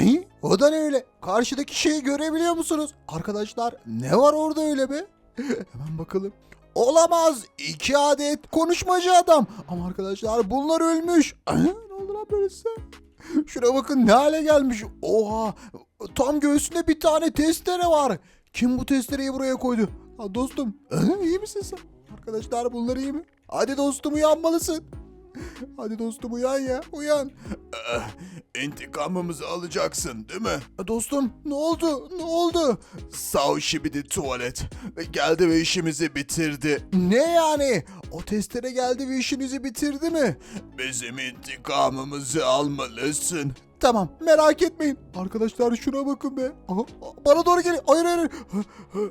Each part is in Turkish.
Ay, o da ne öyle? Karşıdaki şeyi görebiliyor musunuz? Arkadaşlar ne var orada öyle be? Hemen bakalım. Olamaz. iki adet konuşmacı adam. Ama arkadaşlar bunlar ölmüş. Ay, ne oldu lan böyle size? Şuna bakın ne hale gelmiş. Oha. Tam göğsünde bir tane testere var. Kim bu testereyi buraya koydu? Ha, dostum iyi misin sen? Arkadaşlar bunlar iyi mi? Hadi dostum uyanmalısın. Hadi dostum uyan ya uyan. İntikamımızı alacaksın değil mi? Dostum ne oldu ne oldu? Sağ şibidi tuvalet. Ve geldi ve işimizi bitirdi. Ne yani? O testere geldi ve işinizi bitirdi mi? Bizim intikamımızı almalısın. Tamam merak etmeyin. Arkadaşlar şuna bakın be. Aha, bana doğru geliyor. Hayır hayır. hayır.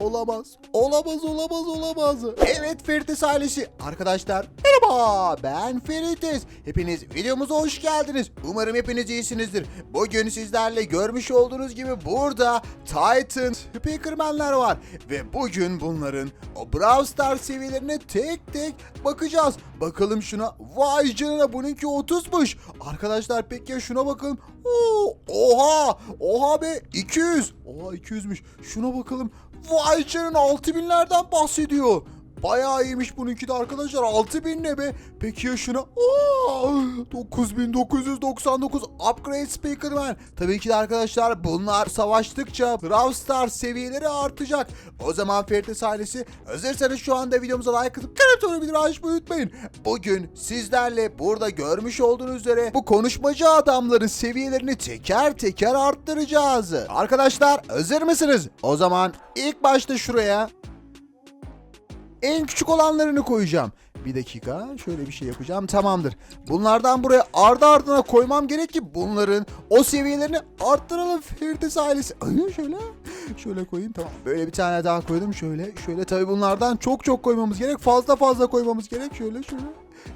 Olamaz. Olamaz, olamaz, olamaz. Evet Ferites ailesi. Arkadaşlar merhaba. Ben Ferites. Hepiniz videomuza hoş geldiniz. Umarım hepiniz iyisinizdir. Bugün sizlerle görmüş olduğunuz gibi burada Titan Speakerman'ler var. Ve bugün bunların o Brawl Stars seviyelerine tek tek bakacağız. Bakalım şuna. Vay canına bununki 30'muş. Arkadaşlar peki ya şuna bakın. Oo, oha! Oha be 200. Oha 200'müş. Şuna bakalım. Vay canına 6000'lerden bahsediyor. Bayağı iyiymiş bununki de arkadaşlar. 6000 ne be? Peki ya şuna? Aa, 9999 upgrade speakerman. Tabii ki de arkadaşlar bunlar savaştıkça Brawl Stars seviyeleri artacak. O zaman Ferites ailesi hazırsanız şu anda videomuza like atıp kanal bildirim açmayı unutmayın. Bugün sizlerle burada görmüş olduğunuz üzere bu konuşmacı adamların seviyelerini teker teker arttıracağız. Arkadaşlar hazır mısınız? O zaman ilk başta şuraya en küçük olanlarını koyacağım. Bir dakika şöyle bir şey yapacağım tamamdır. Bunlardan buraya ardı ardına koymam gerek ki bunların o seviyelerini arttıralım Firdevs ailesi. Ay, şöyle şöyle koyayım tamam. Böyle bir tane daha koydum şöyle. Şöyle tabii bunlardan çok çok koymamız gerek. Fazla fazla koymamız gerek. Şöyle şöyle.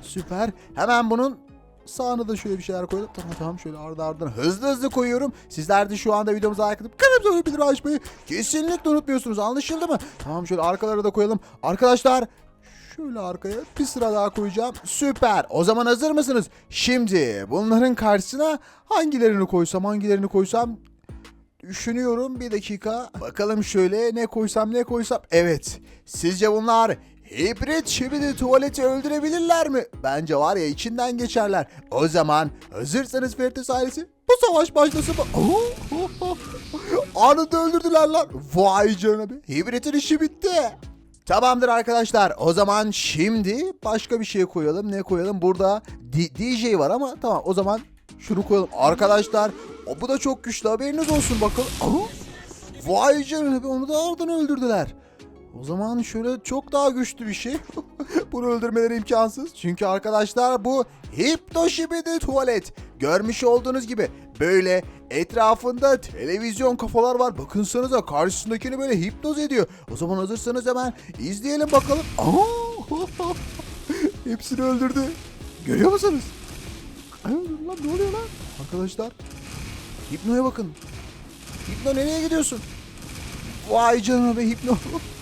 Süper. Hemen bunun Sağına da şöyle bir şeyler koydum. Tamam tamam şöyle ardı ardına hızlı hızlı koyuyorum. Sizler de şu anda videomuza like atıp kanalımıza bildirim açmayı kesinlikle unutmuyorsunuz. Anlaşıldı mı? Tamam şöyle arkalara da koyalım. Arkadaşlar Şöyle arkaya bir sıra daha koyacağım. Süper. O zaman hazır mısınız? Şimdi bunların karşısına hangilerini koysam hangilerini koysam düşünüyorum bir dakika. Bakalım şöyle ne koysam ne koysam. Evet. Sizce bunlar hibrit şibidi tuvaleti öldürebilirler mi? Bence var ya içinden geçerler. O zaman hazırsanız Ferites ailesi bu savaş başlasın mı? Anında öldürdüler lan. Vay canına be. Hibritin işi bitti. Tamamdır arkadaşlar. O zaman şimdi başka bir şey koyalım. Ne koyalım? Burada D- DJ var ama tamam o zaman şunu koyalım. Arkadaşlar o bu da çok güçlü haberiniz olsun. Aha! Vay canına be onu da oradan öldürdüler. O zaman şöyle çok daha güçlü bir şey. Bunu öldürmeleri imkansız. Çünkü arkadaşlar bu Hipnoşibidi tuvalet. Görmüş olduğunuz gibi böyle etrafında televizyon kafalar var. Bakınsanıza karşısındakini böyle hipnoz ediyor. O zaman hazırsanız hemen izleyelim bakalım. Aa! Hepsini öldürdü. Görüyor musunuz? Ay, lan ne oluyor lan? Arkadaşlar Hipno'ya bakın. Hipno nereye gidiyorsun? Vay canına be Hipno.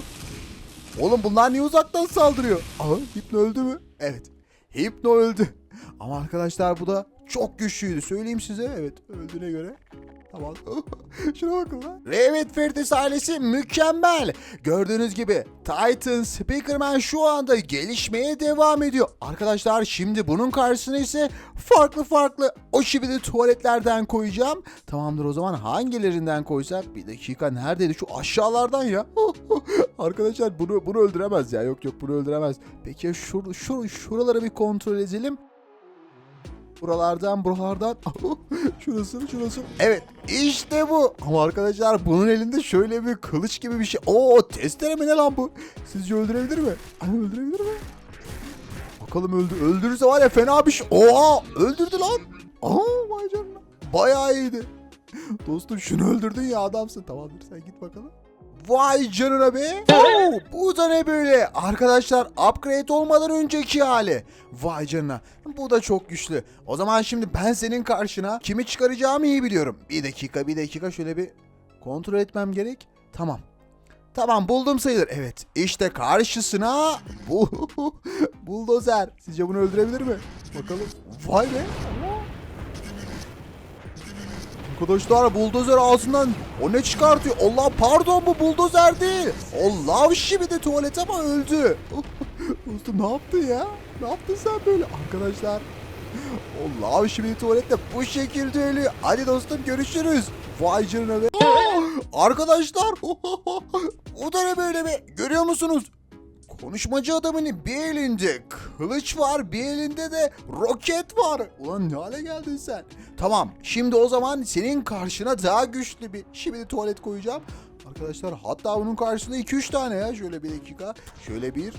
Oğlum bunlar niye uzaktan saldırıyor? Aha Hipno öldü mü? Evet. Hipno öldü. Ama arkadaşlar bu da çok güçlüydü. Söyleyeyim size. Evet öldüğüne göre. Tamam. Şuna bakın lan. Evet Ferites ailesi mükemmel. Gördüğünüz gibi Titan Speakerman şu anda gelişmeye devam ediyor. Arkadaşlar şimdi bunun karşısına ise farklı farklı o şibidi tuvaletlerden koyacağım. Tamamdır o zaman hangilerinden koysak? Bir dakika neredeydi? Şu aşağılardan ya. Arkadaşlar bunu bunu öldüremez ya. Yok yok bunu öldüremez. Peki şur, şur, şuraları bir kontrol edelim. Buralardan buralardan. Şurası şurası evet işte bu. Ama arkadaşlar bunun elinde şöyle bir kılıç gibi bir şey. Oo testere mi ne lan bu? Sizce öldürebilir mi? Ay, öldürebilir mi? Bakalım öldü öldürürse var ya fena bir şey. Oha öldürdü lan. Aa vay canına. Bayağı iyiydi. Dostum şunu öldürdün ya adamsın. Tamamdır sen git bakalım Vay canına be. Oo, bu da ne böyle? Arkadaşlar upgrade olmadan önceki hali. Vay canına. Bu da çok güçlü. O zaman şimdi ben senin karşına kimi çıkaracağımı iyi biliyorum. Bir dakika bir dakika şöyle bir kontrol etmem gerek. Tamam. Tamam buldum sayılır. Evet işte karşısına bu buldozer. Sizce bunu öldürebilir mi? Bakalım. Vay be. Arkadaşlar buldozer ağzından o ne çıkartıyor? Allah pardon bu buldozer değil. Allah şimdi tuvalet ama öldü. Dostum ne yaptın ya? Ne yaptın sen böyle arkadaşlar? Allah şimdi tuvalette bu şekilde ölüyor. Hadi dostum görüşürüz. Vay canına be. Arkadaşlar o da ne böyle be? Görüyor musunuz? Konuşmacı adamın bir elinde kılıç var, bir elinde de roket var. Ulan ne hale geldin sen? Tamam, şimdi o zaman senin karşına daha güçlü bir şimdi tuvalet koyacağım. Arkadaşlar hatta bunun karşısında 2-3 tane ya. Şöyle bir dakika. Şöyle bir.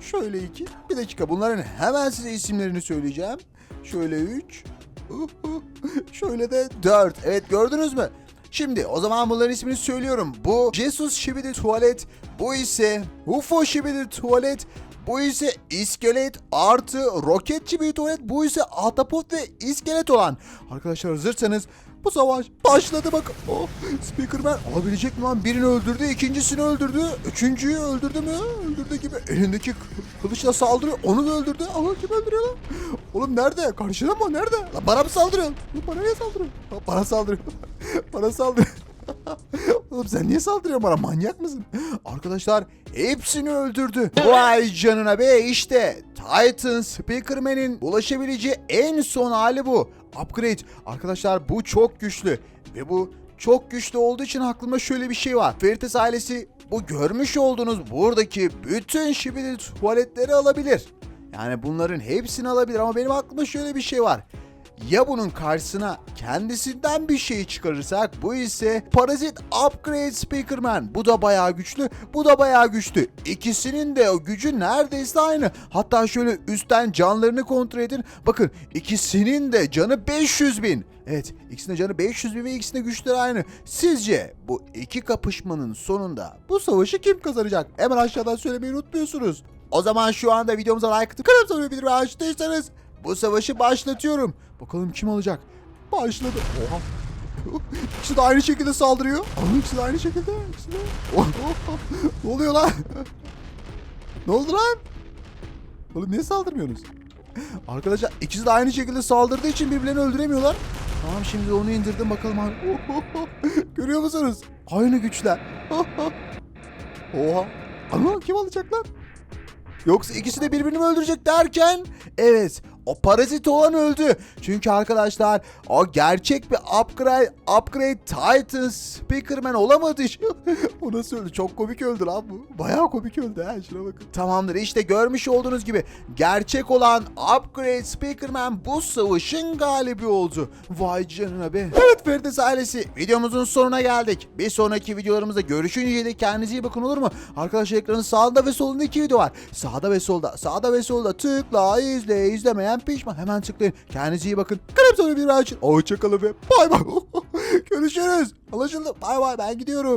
Şöyle iki. Bir dakika. Bunların hemen size isimlerini söyleyeceğim. Şöyle üç. Şöyle de dört. Evet gördünüz mü? Şimdi o zaman bunların ismini söylüyorum. Bu Jesus Şibidi Tuvalet. Bu ise UFO Şibidi Tuvalet. Bu ise iskelet artı roketçi bir tuvalet. Bu ise ahtapot ve iskelet olan. Arkadaşlar hazırsanız bu savaş başladı bak. Oh, Speakerman alabilecek mi lan? Birini öldürdü, ikincisini öldürdü, üçüncüyü öldürdü mü? Öldürdü gibi. Elindeki kı- kılıçla saldırıyor. Onu da öldürdü. Ama kim öldürüyor lan? Oğlum nerede? Karşıda mı? Nerede? Lan bana mı saldırıyor? Lan bana niye saldırıyor? Lan bana saldırıyor. bana saldırıyor. Oğlum sen niye saldırıyorsun bana? Manyak mısın? Arkadaşlar hepsini öldürdü. Vay canına be işte. Titan Speakerman'in ulaşabileceği en son hali bu. Upgrade. Arkadaşlar bu çok güçlü. Ve bu çok güçlü olduğu için aklımda şöyle bir şey var. Veritas ailesi bu görmüş olduğunuz buradaki bütün şibili tuvaletleri alabilir. Yani bunların hepsini alabilir ama benim aklımda şöyle bir şey var. Ya bunun karşısına kendisinden bir şey çıkarırsak bu ise Parazit Upgrade Speakerman. Bu da bayağı güçlü, bu da bayağı güçlü. İkisinin de o gücü neredeyse aynı. Hatta şöyle üstten canlarını kontrol edin. Bakın ikisinin de canı 500 bin. Evet ikisinin canı 500 bin ve ikisinin güçleri aynı. Sizce bu iki kapışmanın sonunda bu savaşı kim kazanacak? Hemen aşağıdan söylemeyi unutmuyorsunuz. O zaman şu anda videomuza like atıp kanalımıza abone bildirim açtıysanız bu savaşı başlatıyorum. Bakalım kim olacak? Başladı. Oha. İkisi de aynı şekilde saldırıyor. İkisi de aynı şekilde. İkisi de... Oh, oh. ne oluyor lan? ne oldu lan? Oğlum niye saldırmıyorsunuz? Arkadaşlar ikisi de aynı şekilde saldırdığı için birbirlerini öldüremiyorlar. Tamam şimdi onu indirdim bakalım abi. Görüyor musunuz? Aynı güçler. Oha. Ama kim alacak lan? Yoksa ikisi de birbirini mi öldürecek derken evet o parazit olan öldü. Çünkü arkadaşlar o gerçek bir upgrade upgrade Titan Speakerman olamadı. o nasıl öldü? Çok komik öldü lan bu. Bayağı komik öldü ha şuna bakın. Tamamdır işte görmüş olduğunuz gibi gerçek olan upgrade Speakerman bu savaşın galibi oldu. Vay canına be. Evet Ferdes ailesi videomuzun sonuna geldik. Bir sonraki videolarımızda görüşünceye dek kendinize iyi bakın olur mu? Arkadaşlar ekranın sağında ve solunda iki video var. Sağda ve solda, sağda ve solda tıkla, izle, izlemeyen pişman. Hemen tıklayın. Kendinize iyi bakın. Kalem sonra bir açın. Hoşçakalın ve bay bay. Görüşürüz. Anlaşıldı. Bay bay ben gidiyorum.